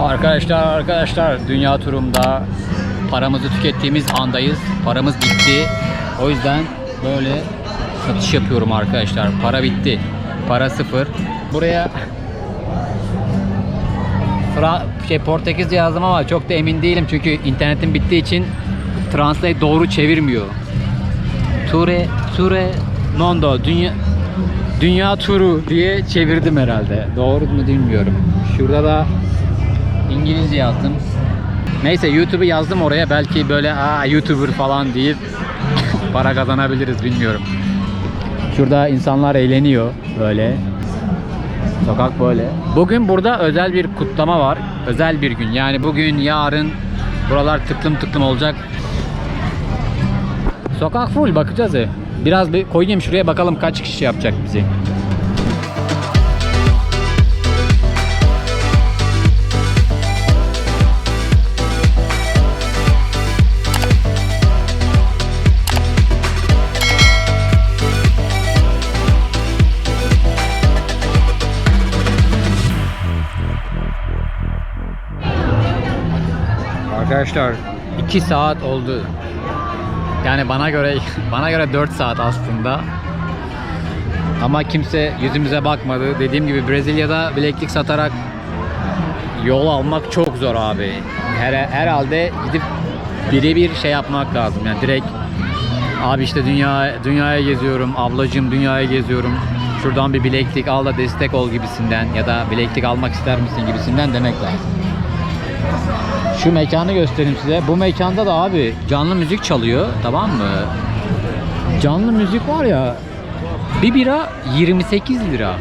Arkadaşlar arkadaşlar dünya turumda paramızı tükettiğimiz andayız. Paramız bitti. O yüzden böyle satış yapıyorum arkadaşlar. Para bitti. Para sıfır. Buraya Fra şey Portekizce yazdım ama çok da emin değilim çünkü internetim bittiği için Translate doğru çevirmiyor. Ture Ture Mondo dünya dünya turu diye çevirdim herhalde. Doğru mu bilmiyorum. Şurada da İngilizce yazdım. Neyse YouTube'u yazdım oraya belki böyle aa YouTuber falan deyip para kazanabiliriz bilmiyorum. Şurada insanlar eğleniyor böyle. Sokak böyle. Bugün burada özel bir kutlama var. Özel bir gün. Yani bugün, yarın buralar tıklım tıklım olacak. Sokak full bakacağız. ya. Biraz bir koyayım şuraya bakalım kaç kişi yapacak bizi. Arkadaşlar 2 saat oldu. Yani bana göre bana göre 4 saat aslında. Ama kimse yüzümüze bakmadı. Dediğim gibi Brezilya'da bileklik satarak yol almak çok zor abi. Her, herhalde gidip birebir şey yapmak lazım. Yani direkt abi işte dünya dünyaya geziyorum, ablacığım dünyaya geziyorum. Şuradan bir bileklik al da destek ol gibisinden ya da bileklik almak ister misin gibisinden demek lazım. Şu mekanı göstereyim size. Bu mekanda da abi canlı müzik çalıyor. Tamam mı? Canlı müzik var ya. Bir bira 28 lira.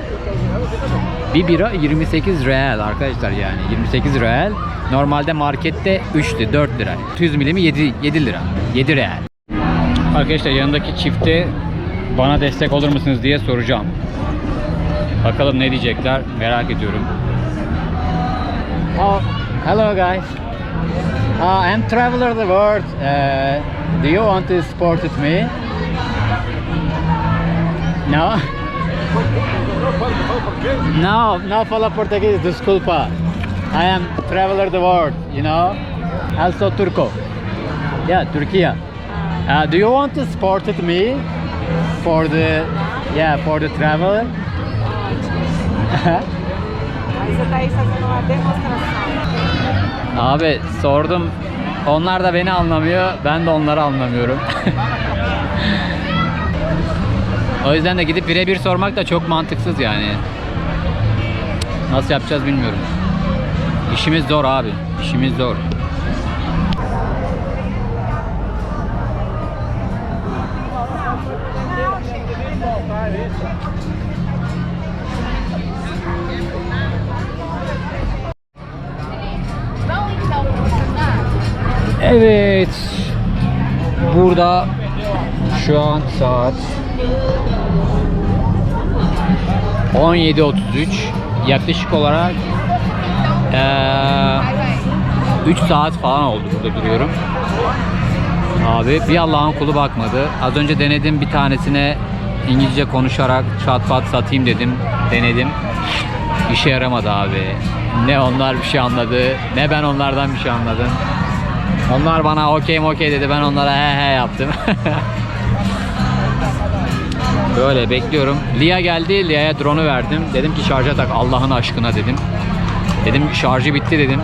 Bir bira 28 real arkadaşlar yani. 28 real. Normalde markette 3'tü 4 lira. 100 milimi 7, 7 lira. 7 real. Arkadaşlar yanındaki çifte bana destek olur musunuz diye soracağım. Bakalım ne diyecekler merak ediyorum. Oh, hello guys. Uh, I'm traveler the world. Uh, do you want to support with me? No? No, no fala português, desculpa. I am traveler the world, you know? Also Turco. Yeah, Turkey. Uh, do you want to support with me for the, yeah, for the travel? Aí você aí fazendo uma demonstração. Abi sordum. Onlar da beni anlamıyor. Ben de onları anlamıyorum. o yüzden de gidip birebir sormak da çok mantıksız yani. Nasıl yapacağız bilmiyorum. İşimiz zor abi. İşimiz zor. Evet. Burada şu an saat 17.33. Yaklaşık olarak eee 3 saat falan oldu burada duruyorum. Abi bir Allah'ın kulu bakmadı. Az önce denedim bir tanesine İngilizce konuşarak çat pat satayım dedim. Denedim. İşe yaramadı abi. Ne onlar bir şey anladı, ne ben onlardan bir şey anladım. Onlar bana okey okey dedi. Ben onlara he he yaptım. Böyle bekliyorum. Lia geldi. Lia'ya drone'u verdim. Dedim ki şarja tak Allah'ın aşkına dedim. Dedim şarjı bitti dedim.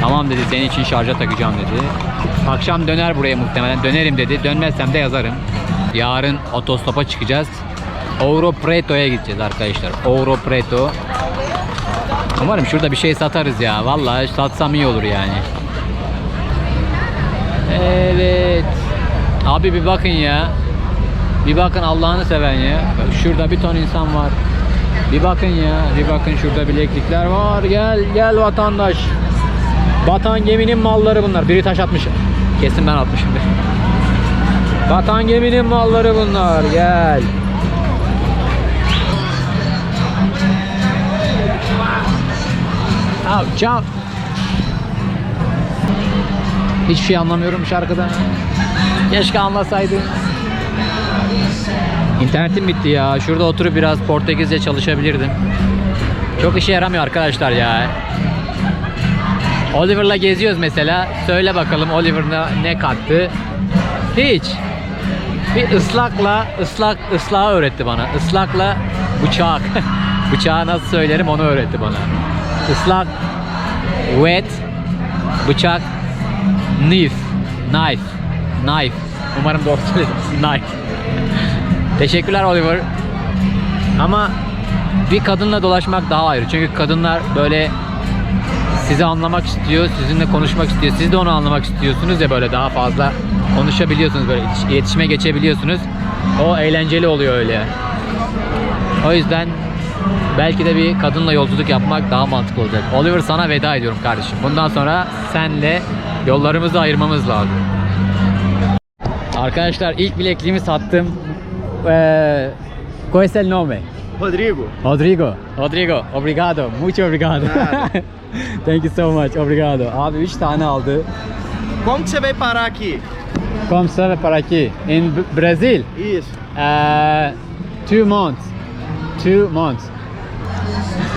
Tamam dedi senin için şarja takacağım dedi. Akşam döner buraya muhtemelen. Dönerim dedi. Dönmezsem de yazarım. Yarın otostopa çıkacağız. Euro Preto'ya gideceğiz arkadaşlar. Euro Preto. Umarım şurada bir şey satarız ya. Vallahi satsam iyi olur yani. Evet. Abi bir bakın ya. Bir bakın Allah'ını seven ya. Şurada bir ton insan var. Bir bakın ya. Bir bakın şurada bileklikler var. Gel gel vatandaş. Batan geminin malları bunlar. Biri taş atmış. Kesin ben atmışım. Batan geminin malları bunlar. Gel. Ciao, ciao. Hiçbir şey anlamıyorum şarkıdan. Keşke anlasaydım. İnternetim bitti ya. Şurada oturup biraz Portekizce çalışabilirdim. Çok işe yaramıyor arkadaşlar ya. Oliver'la geziyoruz mesela. Söyle bakalım Oliver'la ne kattı? Hiç. Bir ıslakla ıslak ıslağı öğretti bana. Islakla bıçak. Bıçağı nasıl söylerim onu öğretti bana. Islak wet bıçak knife. Knife. Knife. Umarım doğru söyledim. Knife. Teşekkürler Oliver. Ama bir kadınla dolaşmak daha ayrı. Çünkü kadınlar böyle sizi anlamak istiyor sizinle konuşmak istiyor. Siz de onu anlamak istiyorsunuz ya böyle daha fazla konuşabiliyorsunuz böyle iletişime geçebiliyorsunuz. O eğlenceli oluyor öyle. O yüzden belki de bir kadınla yolculuk yapmak daha mantıklı olacak. Oliver sana veda ediyorum kardeşim. Bundan sonra senle yollarımızı ayırmamız lazım. Arkadaşlar ilk bilekliğimi sattım. Eee ¿Cuál es el nombre? Rodrigo. Rodrigo. Rodrigo. Obrigado. Mucho obrigado. Thank you so much. Obrigado. Abi 3 tane aldı. Como você veio parar aqui? Como sabe para aqui? In Brazil. Isso. Uh, two months. Two months.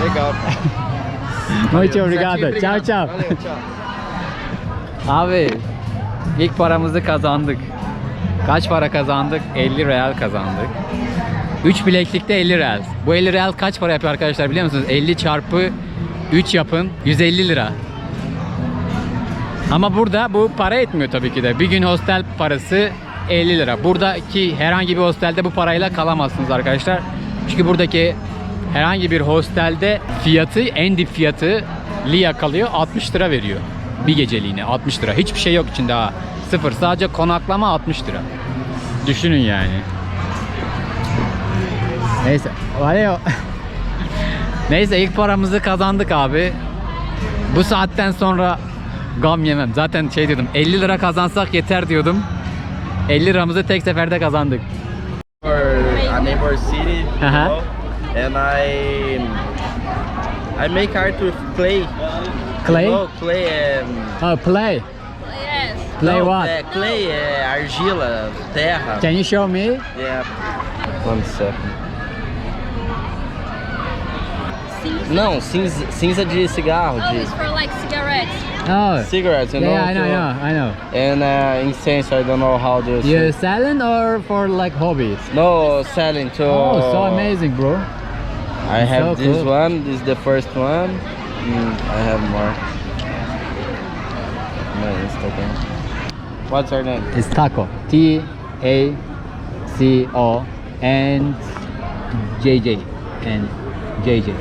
Legal. Mucho obrigado. Ciao ciao. Valeu, tchau. Abi ilk paramızı kazandık. Kaç para kazandık? 50 real kazandık. 3 bileklikte 50 real. Bu 50 real kaç para yapıyor arkadaşlar biliyor musunuz? 50 çarpı 3 yapın 150 lira. Ama burada bu para etmiyor tabii ki de. Bir gün hostel parası 50 lira. Buradaki herhangi bir hostelde bu parayla kalamazsınız arkadaşlar. Çünkü buradaki herhangi bir hostelde fiyatı, en dip fiyatı Lia kalıyor 60 lira veriyor. Bir geceliğine 60 lira. Hiçbir şey yok içinde ha. Sıfır. Sadece konaklama 60 lira. Düşünün yani. Neyse. Valeo. Neyse ilk paramızı kazandık abi. Bu saatten sonra gam yemem. Zaten şey diyordum 50 lira kazansak yeter diyordum. 50 liramızı tek seferde kazandık. A neighbor city, you know, and I I make art with clay. Clay? Know, clay and Oh, play. Yes. Play no, what? é, clay é argila, terra. Can you show me? Yeah. One second. Cinza. Não, cinza, cinza de cigarro, Oh, de it's for like cigarettes. Oh. cigarettes, you know. Yeah, I know, I know, I know. And uh, incense, I don't know how to. You selling or for like hobbies? No, selling to. Oh, so amazing, bro. I have So this cool. one. This is the first one. Mm, I have more. My Instagram. What's her name? It's taco. T A C O and J J and J J.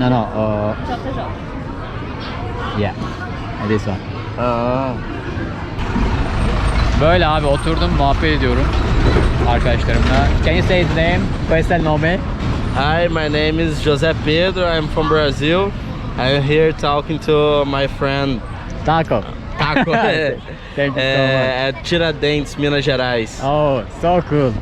No, no. Uh, JJ. yeah. This one. Ah, Böyle abi oturdum muhabbet ediyorum arkadaşlarımla. Can you say his name? ¿Cuál es el nombre? Hi, my name is José Pedro. I'm from Brazil. I'm here talking to my friend Taco. Taco Thank you so eh, at Tiradentes, Minas Gerais. Oh, so cool.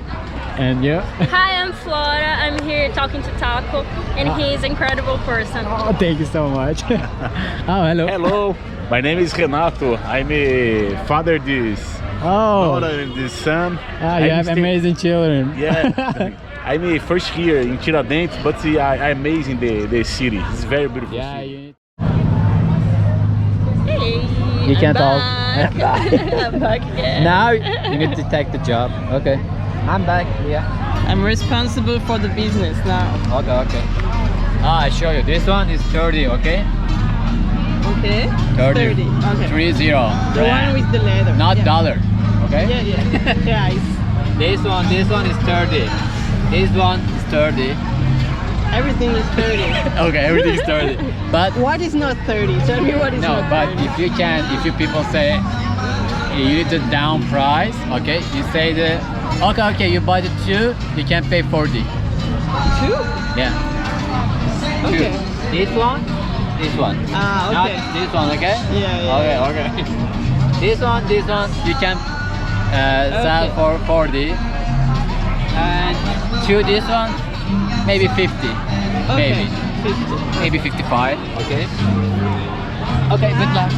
And you? Hi, I'm Flora. I'm here talking to Taco, and he's an incredible person. Oh, thank you so much. oh, hello. Hello, my name is Renato. I'm a father this Oh, daughter and this son. ah, you I'm have stay- amazing children. Yeah, I'm a first here in Tiradentes, but I, I'm amazing the, the city. It's very beautiful. yeah, city. you need Hey, You I'm can talk. back. I'm back again. Now you need to take the job. Okay. I'm back. Yeah. I'm responsible for the business now. Okay, okay. Ah, I show you. This one is 30, okay? Okay? 30. 30. Okay. Three zero. The one with the leather. Not yeah. dollar. Okay? Yeah, yeah. yeah, This one, this one is 30. This one is 30. everything is 30. Okay, everything is 30. But what is not 30? Tell me what is no, not but 30. if you can, if you people say you need to down price, okay? You say the okay, okay, you buy the two, you can pay 40. Two? Yeah. Two. Okay. This one, this one. Ah, Not okay. this one, okay? Yeah, yeah. Okay, okay. this one, this one, you can uh, sell Okay. for 40. And two, this one, maybe 50. Okay. Maybe. 50. Maybe 55. Okay. Okay, good luck.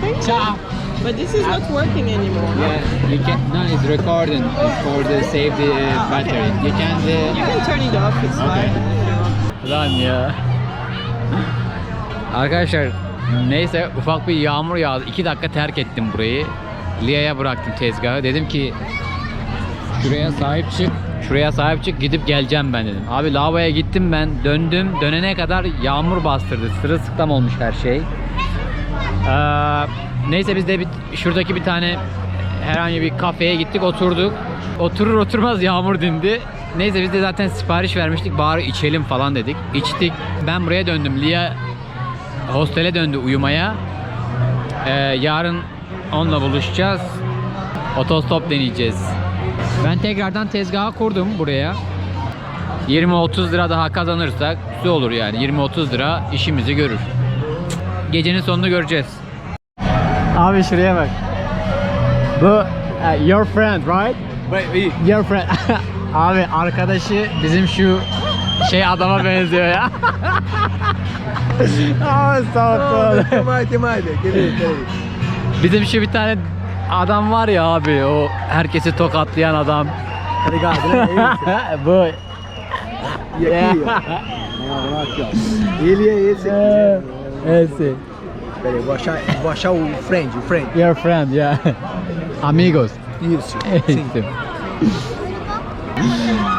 Thank Ciao. But this is not working anymore. Yeah, you can. No, it's recording. It's for the save the battery. You can. You Uh, can turn it off, it's Okay. fine. Lan ya. Arkadaşlar Neyse ufak bir yağmur yağdı. 2 dakika terk ettim burayı. Lia'ya bıraktım tezgahı. Dedim ki şuraya sahip çık. Şuraya sahip çık gidip geleceğim ben dedim. Abi lavaboya gittim ben döndüm. Dönene kadar yağmur bastırdı. Sırılsıklam olmuş her şey. Ee, neyse biz de bir, şuradaki bir tane herhangi bir kafeye gittik oturduk. Oturur oturmaz yağmur dindi. Neyse biz de zaten sipariş vermiştik bari içelim falan dedik. İçtik. Ben buraya döndüm. Lia hostele döndü uyumaya. Ee, yarın onunla buluşacağız. Otostop deneyeceğiz. Ben tekrardan tezgaha kurdum buraya. 20-30 lira daha kazanırsak güzel olur yani. 20-30 lira işimizi görür. Gecenin sonunu göreceğiz. Abi şuraya bak. Bu uh, your friend right? Your friend. Abi arkadaşı bizim şu şey adama benziyor ya. Aa, sağ ol. Bizim şu bir tane adam var ya abi o herkesi tokatlayan adam. Bu. Ele é esse Esse. Peraí, vou achar, vou achar o friend, o friend. Your friend, yeah. Amigos. Isso. Sim.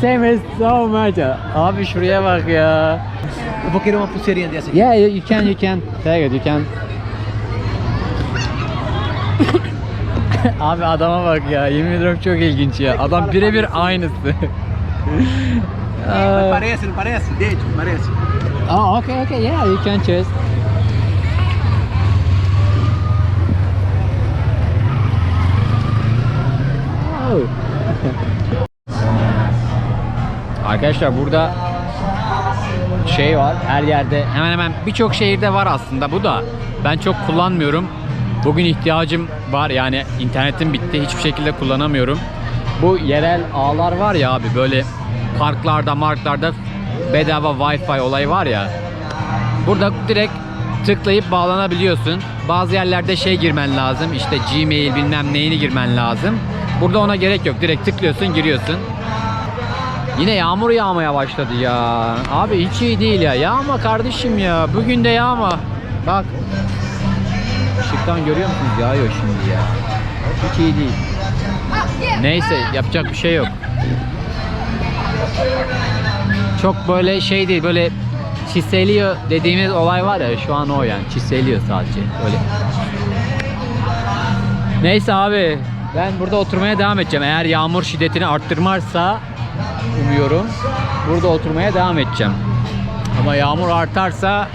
Seems so much. Abi şuraya bak ya. Uma pulseirinha dessa aqui. Yeah, you, can, you can. Take it, you can. Abi adama bak ya. Yemin ediyorum çok ilginç ya. Adam birebir aynısı. Parece, parece? Dente, parece. Oh, okay, okay, yeah, you can choose. Arkadaşlar burada şey var her yerde hemen hemen birçok şehirde var aslında bu da ben çok kullanmıyorum. Bugün ihtiyacım var yani internetim bitti hiçbir şekilde kullanamıyorum. Bu yerel ağlar var ya abi böyle parklarda marklarda bedava wifi olayı var ya Burada direkt tıklayıp bağlanabiliyorsun. Bazı yerlerde şey girmen lazım. İşte Gmail bilmem neyini girmen lazım. Burada ona gerek yok. Direkt tıklıyorsun, giriyorsun. Yine yağmur yağmaya başladı ya. Abi hiç iyi değil ya. Yağma kardeşim ya. Bugün de yağma. Bak. Işıktan görüyor musunuz? Yağıyor şimdi ya. Hiç iyi değil. Neyse yapacak bir şey yok. Çok böyle şey değil böyle çiseliyor dediğimiz olay var ya şu an o yani çiseliyor sadece öyle. Neyse abi ben burada oturmaya devam edeceğim. Eğer yağmur şiddetini arttırmazsa umuyorum burada oturmaya devam edeceğim. Ama yağmur artarsa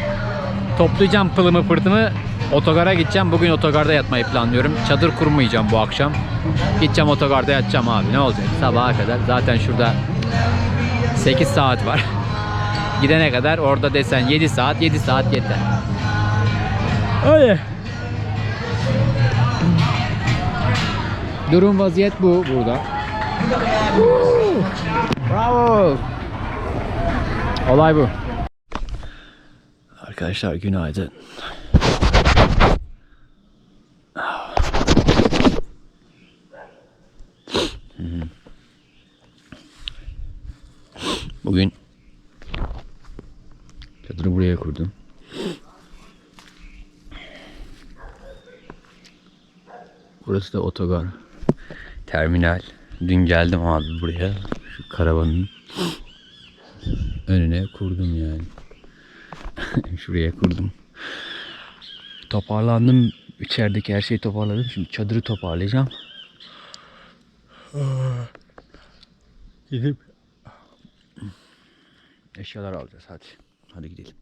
toplayacağım pılımı pırtımı otogara gideceğim. Bugün otogarda yatmayı planlıyorum. Çadır kurmayacağım bu akşam. Gideceğim otogarda yatacağım abi. Ne olacak? Sabaha kadar. Zaten şurada 8 saat var. Gidene kadar orada desen 7 saat, 7 saat yeter. Öyle. Durum vaziyet bu burada. Bravo. Olay bu. Arkadaşlar günaydın. Bugün çadırı buraya kurdum. Burası da otogar. Terminal. Dün geldim abi buraya. Şu karavanın önüne kurdum yani. Şuraya kurdum. Toparlandım. İçerideki her şeyi toparladım. Şimdi çadırı toparlayacağım. Gidip eşyalar alacağız hadi. Hadi gidelim.